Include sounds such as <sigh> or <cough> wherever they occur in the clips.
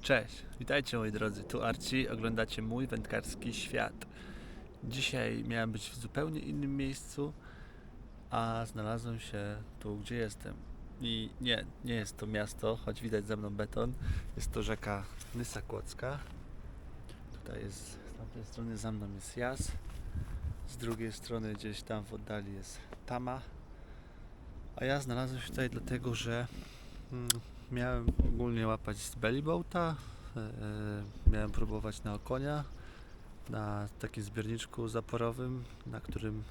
Cześć, witajcie moi drodzy, tu Arci, oglądacie mój wędkarski świat. Dzisiaj miałem być w zupełnie innym miejscu, a znalazłem się tu, gdzie jestem. I nie, nie jest to miasto, choć widać za mną beton. Jest to rzeka Nysa Kłodzka. Tutaj jest, z tamtej strony za mną jest Jas. Z drugiej strony gdzieś tam w oddali jest Tama. A ja znalazłem się tutaj dlatego, że miałem ogólnie łapać z bellyboata, e, e, miałem próbować na okonia, na takim zbiorniczku zaporowym, na którym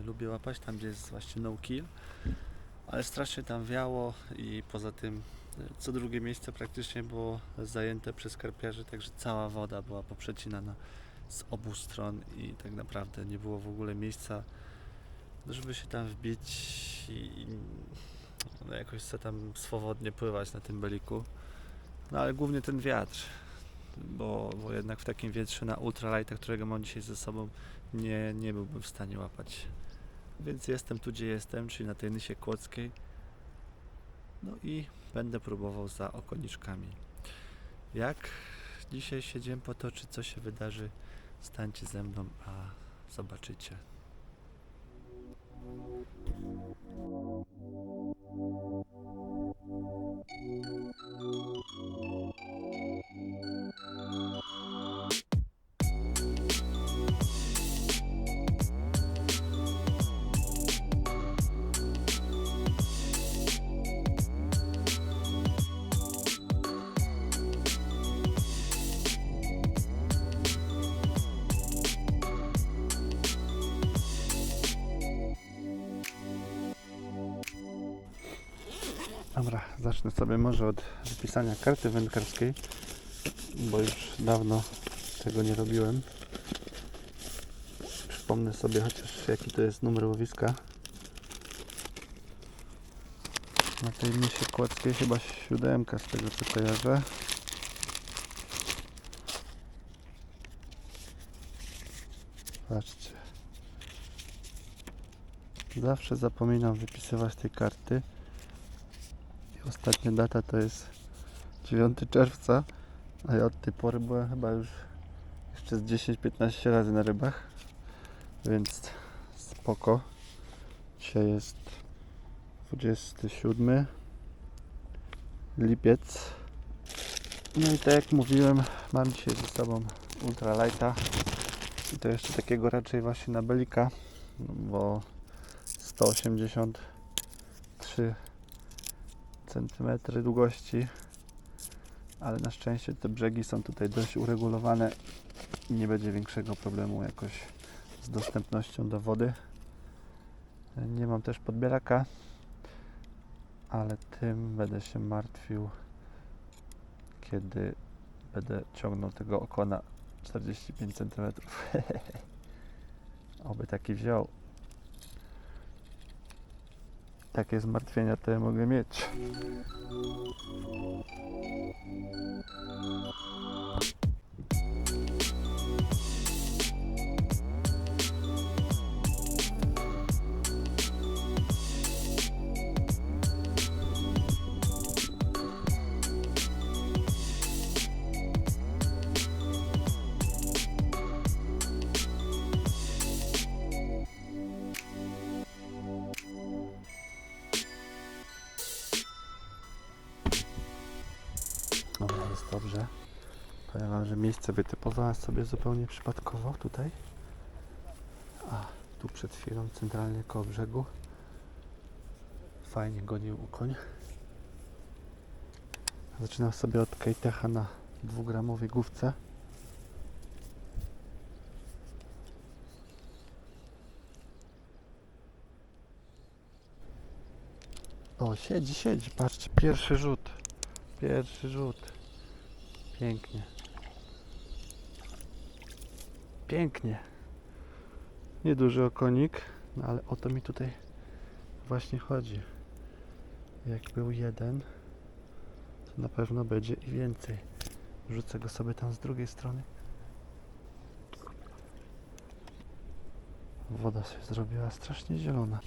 e, lubię łapać, tam gdzie jest właśnie no kill, ale strasznie tam wiało i poza tym co drugie miejsce praktycznie było zajęte przez karpiarzy, także cała woda była poprzecinana z obu stron i tak naprawdę nie było w ogóle miejsca, żeby się tam wbić i no jakoś chce tam swobodnie pływać na tym beliku. No ale głównie ten wiatr, bo, bo jednak w takim wietrze na ultralightach, którego mam dzisiaj ze sobą, nie, nie byłbym w stanie łapać. Więc jestem tu, gdzie jestem, czyli na tej Nysie Kłodzkiej. No i będę próbował za okoliczkami. Jak dzisiaj się dzień potoczy, co się wydarzy, stańcie ze mną, a zobaczycie. Zacznę sobie może od wypisania karty wędkarskiej, bo już dawno tego nie robiłem. Przypomnę sobie chociaż jaki to jest numer łowiska. Na tej misie kłodzkiej chyba siódemka z tego co kojarzę. Patrzcie. Zawsze zapominam wypisywać tej karty. Ostatnia data to jest 9 czerwca, a ja od tej pory byłem chyba już jeszcze z 10-15 razy na rybach, więc spoko. Dzisiaj jest 27 lipiec. No i tak jak mówiłem, mam dzisiaj ze sobą ultralighta i to jeszcze takiego raczej właśnie na belika, bo 183 centymetry długości ale na szczęście te brzegi są tutaj dość uregulowane i nie będzie większego problemu jakoś z dostępnością do wody. Nie mam też podbieraka ale tym będę się martwił kiedy będę ciągnął tego okona 45 cm <laughs> oby taki wziął takie zmartwienia ja mogę mieć. Wytypowałem sobie zupełnie przypadkowo tutaj. A tu przed chwilą, centralnie koło brzegu. Fajnie gonił ukoń. Zaczynam sobie od kejtecha na dwugramowej główce. O, siedzi, siedzi. Patrzcie, pierwszy rzut. Pierwszy rzut. Pięknie. Pięknie. Nieduży okonik, no ale o to mi tutaj właśnie chodzi. Jak był jeden, to na pewno będzie i więcej. Rzucę go sobie tam z drugiej strony. Woda się zrobiła strasznie zielona.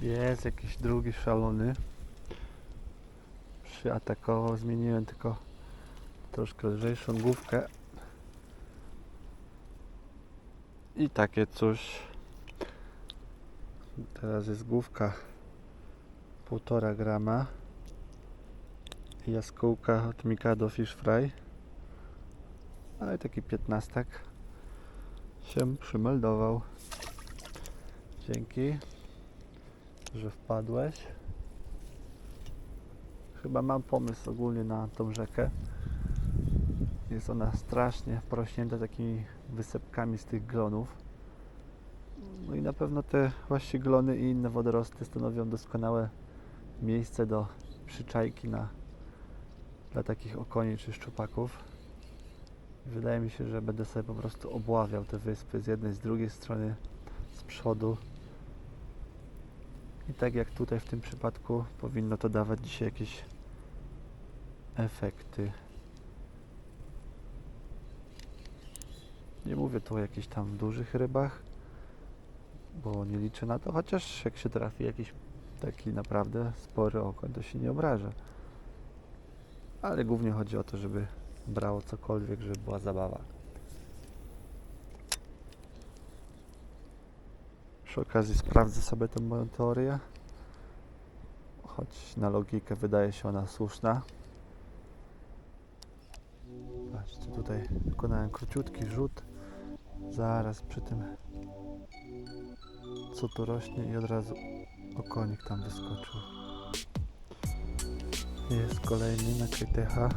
Jest jakiś drugi szalony przyatakował. Zmieniłem tylko troszkę lżejszą główkę. I takie coś. Teraz jest główka 1,5 grama. Jaskółka od Mikado Fish Fry. Ale taki piętnastak się przymeldował. Dzięki, że wpadłeś. Chyba mam pomysł ogólnie na tą rzekę. Jest ona strasznie porośnięta takimi wysepkami z tych glonów. No i na pewno te właśnie glony i inne wodorosty stanowią doskonałe miejsce do przyczajki na, dla takich okoni czy szczupaków. Wydaje mi się, że będę sobie po prostu obławiał te wyspy z jednej, z drugiej strony, z przodu. I tak jak tutaj w tym przypadku powinno to dawać dzisiaj jakieś efekty. Nie mówię tu o jakichś tam dużych rybach, bo nie liczę na to, chociaż jak się trafi jakiś taki naprawdę spory okoń, to się nie obraża. Ale głównie chodzi o to, żeby brało cokolwiek, żeby była zabawa. Przy okazji sprawdzę sobie tę moją teorię, choć na logikę wydaje się ona słuszna. Patrzcie, tutaj wykonałem króciutki rzut. Zaraz przy tym, co tu rośnie i od razu okonik tam wyskoczył. Jest kolejny na krytecha.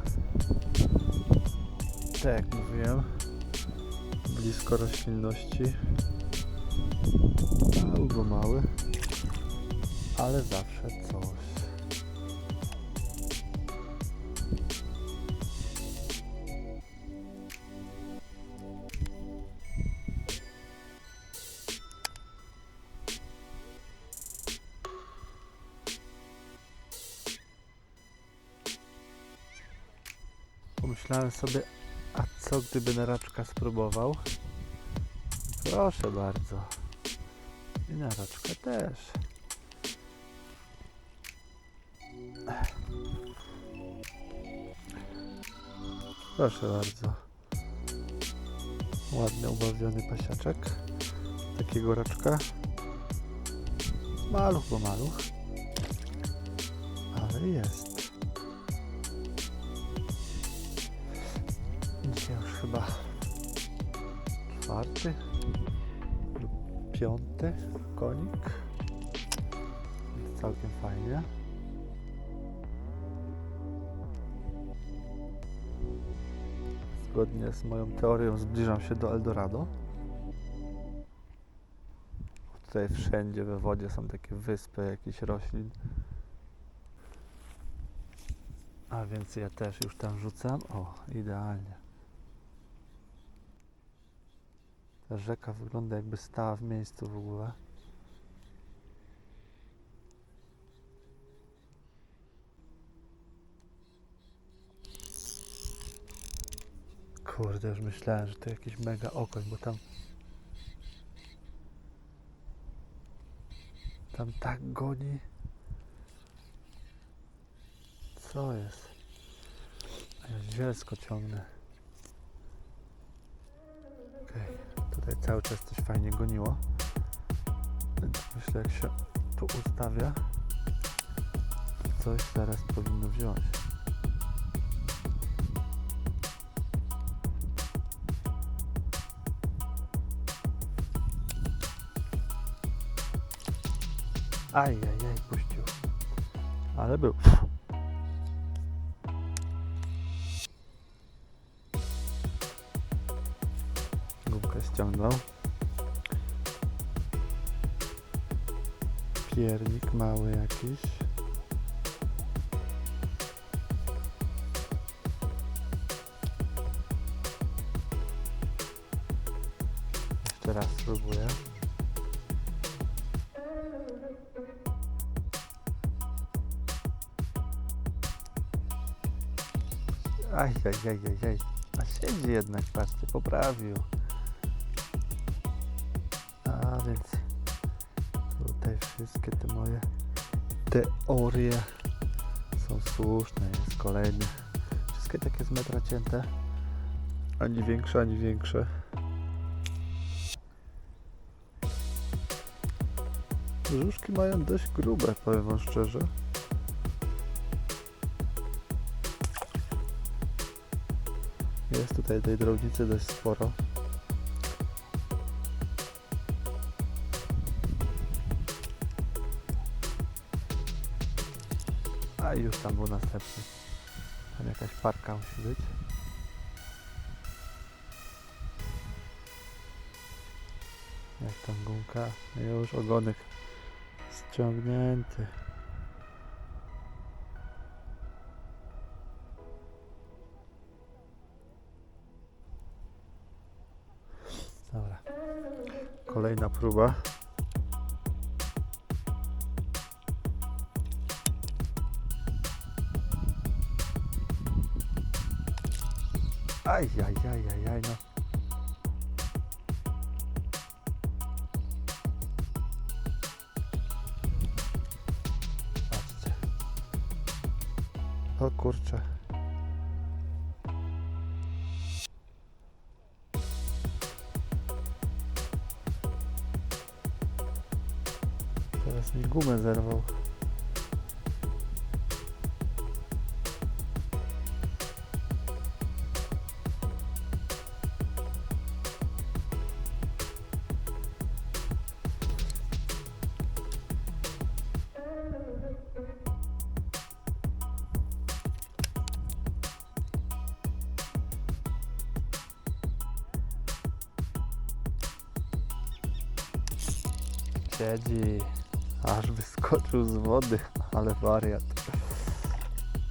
Tak jak mówiłem, blisko roślinności. Albo mały, ale zawsze coś. Pomyślałem sobie, a co gdyby naraczka spróbował? Proszę bardzo. I naraczka też. Proszę bardzo. Ładny, ubawiony pasiaczek. Takiego raczka. Maluch, bo maluch. Ale jest. Dzisiaj już chyba czwarty lub piąty konik. Całkiem fajnie. Zgodnie z moją teorią zbliżam się do Eldorado. Tutaj wszędzie we wodzie są takie wyspy jakichś roślin. A więc ja też już tam rzucam. O, idealnie. Rzeka wygląda jakby stała w miejscu w ogóle. Kurde, już myślałem, że to jakiś mega okoń, bo tam tam tak goni. Co jest? Zielsko ciągnę. Cały czas coś fajnie goniło. Więc myślę, jak się tu ustawia, coś zaraz powinno wziąć. Ajajaj, puścił. Ale był. Ściągnął. Piernik mały jakiś. Jeszcze raz spróbuję. Ajajajajaj. A siedzi jednak, patrzcie, poprawił. Wszystkie te moje teorie są słuszne, jest kolejny. Wszystkie takie z metra cięte. Ani większe, ani większe. Brzuszki mają dość grube, powiem wam szczerze. Jest tutaj tej drobnicy dość sporo. Już tam był następny. Tam jakaś parka musi być. Jak tam gumka? Już ogonek ściągnięty. Dobra. Kolejna próba. Aj, aj, aj, aj, aj, no. O kurczę. Siedzi. Aż wyskoczył z wody, <laughs> ale wariat.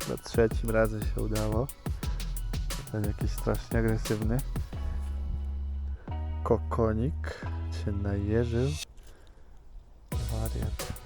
Za trzecim razem się udało. Ten jakiś strasznie agresywny. Kokonik się najeżył. Wariat.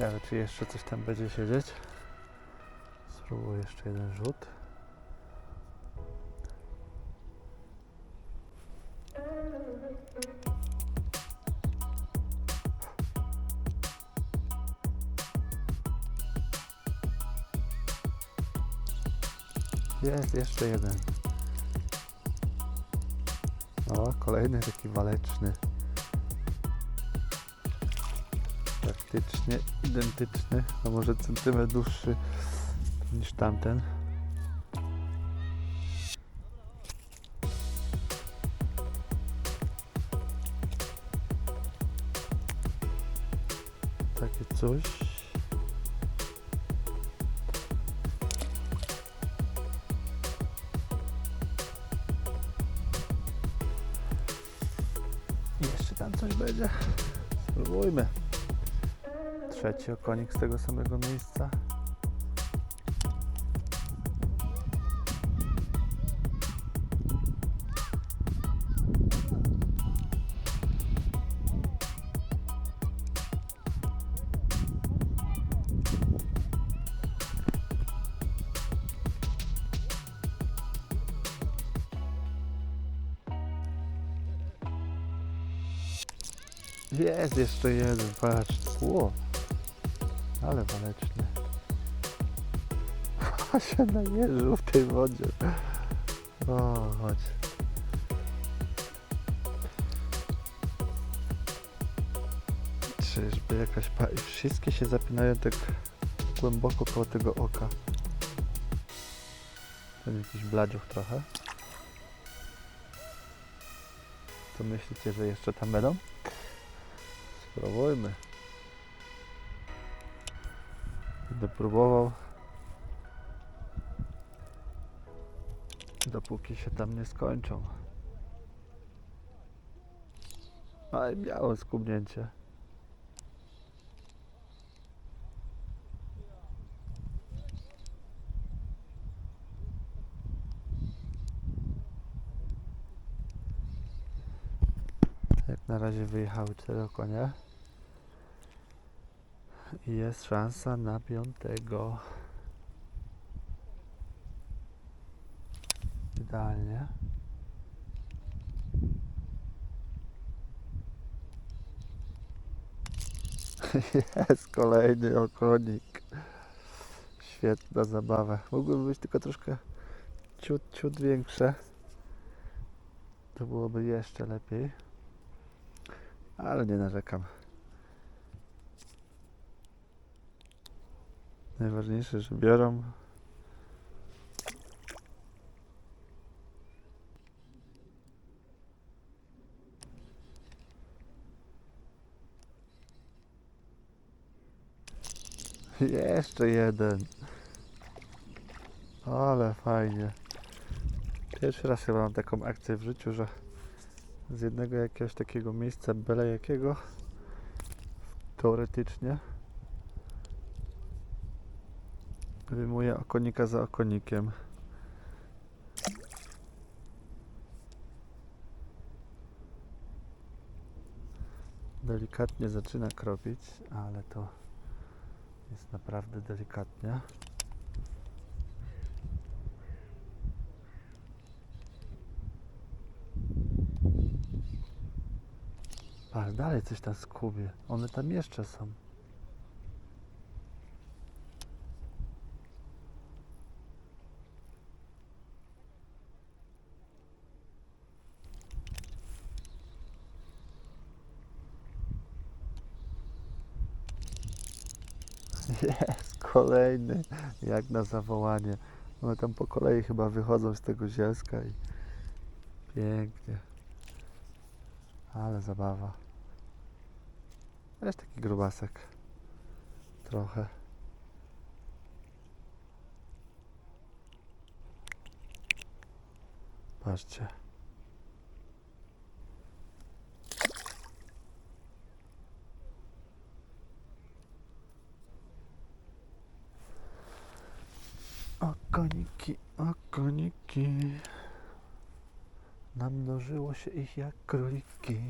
Ciekawe, czy jeszcze coś tam będzie siedzieć. Spróbuję jeszcze jeden rzut. Jest jeszcze jeden. O, kolejny taki waleczny. Praktycznie identyczny, a może centymetr dłuższy niż tamten. Takie coś. Jeszcze tam coś będzie. Spróbujmy. Trzeci okonik z tego samego miejsca. Jest jeszcze jeden, patrz. Ło. Ale waleczny. <laughs> A się najeżył w tej wodzie. O, chodź. Czyżby jakaś pa... Wszystkie się zapinają tak głęboko koło tego oka. Ten jakiś bladziuch trochę. Co myślicie, że jeszcze tam będą? Spróbujmy. Będę próbował. Dopóki się tam nie skończą. Ale miało skubnięcie. Jak na razie wyjechały cztery konie. Jest szansa na piątego. Idealnie. <laughs> Jest kolejny okonik. Świetna zabawa. Mógłby być tylko troszkę ciut, ciut większe. To byłoby jeszcze lepiej. Ale nie narzekam. Najważniejsze, że biorą. Jeszcze jeden. Ale fajnie. Pierwszy raz chyba mam taką akcję w życiu, że z jednego jakiegoś takiego miejsca, byle jakiego, teoretycznie, wyjmuję okonika za okonikiem. Delikatnie zaczyna kropić, ale to jest naprawdę delikatnie. Ale dalej coś tam skubie. One tam jeszcze są. Jest kolejny, jak na zawołanie. One tam po kolei chyba wychodzą z tego zielska i pięknie. Ale zabawa. Jest taki grubasek. Trochę. Patrzcie. Okoniki, okoniki. Namnożyło się ich jak króliki.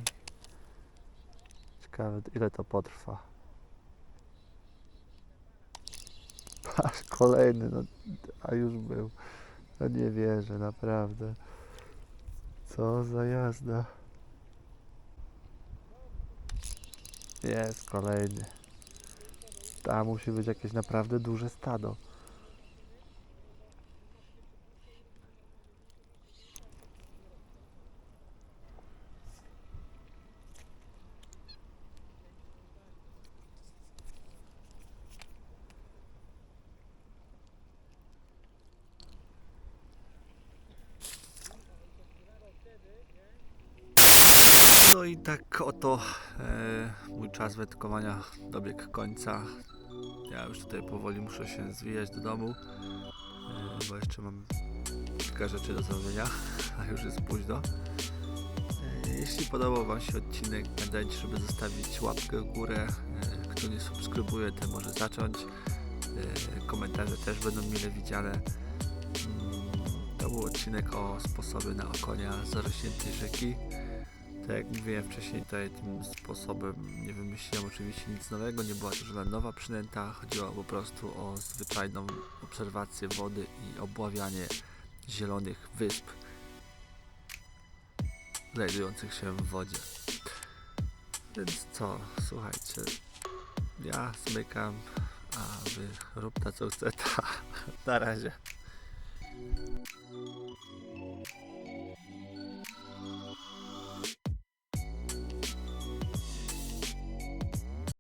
Ciekawe ile to potrwa. Aż kolejny, no, a już był. No nie wierzę, naprawdę. Co za jazda. Jest kolejny. Tam musi być jakieś naprawdę duże stado. No i tak oto e, mój czas wędkowania dobiegł końca. Ja już tutaj powoli muszę się zwijać do domu, e, bo jeszcze mam kilka rzeczy do zrobienia, a już jest późno. E, jeśli podobał Wam się odcinek, pamiętajcie, żeby zostawić łapkę w górę. E, kto nie subskrybuje, ten może zacząć. E, komentarze też będą mile widziane. Mm, To był odcinek o sposobie na okonia zarośniętej rzeki. Tak jak mówiłem wcześniej, tutaj tym sposobem nie wymyśliłem oczywiście nic nowego, nie była to żadna nowa przynęta, chodziło po prostu o zwyczajną obserwację wody i obławianie zielonych wysp znajdujących się w wodzie. Więc co, słuchajcie, ja zmykam, a wy rób ta co chce, ta. <laughs> Na razie.